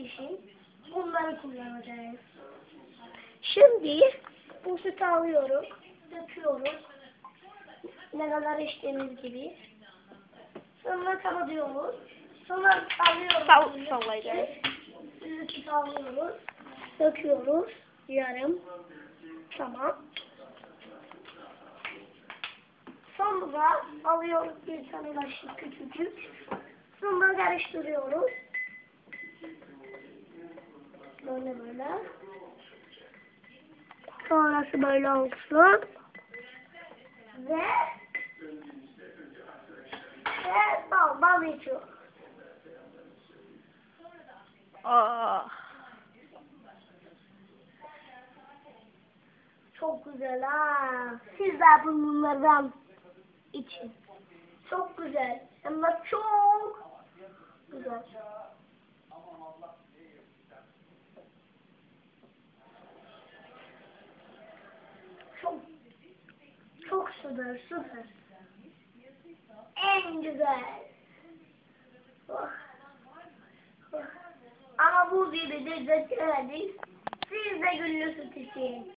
için bunları kullanacağız. Şimdi bu sütü alıyoruz, döküyoruz. Ne kadar içtiğimiz gibi. Sonra kapatıyoruz. Sonra alıyoruz. Sal- sallayacağız. sütü alıyoruz. Döküyoruz. Yarım. Tamam. Sonra alıyoruz bir tane kaşık küçücük. Sonra karıştırıyoruz. Böyle böyle. Sonrası böyle olsun. Ve ve bal bal içiyor. Aa. Çok güzel ha. Siz de bunlardan için. Çok güzel. Hem de çok güzel. Çok süper süper. En güzel. Oh. Oh. Ama bu gibi götüremedik. Siz de güllü süt.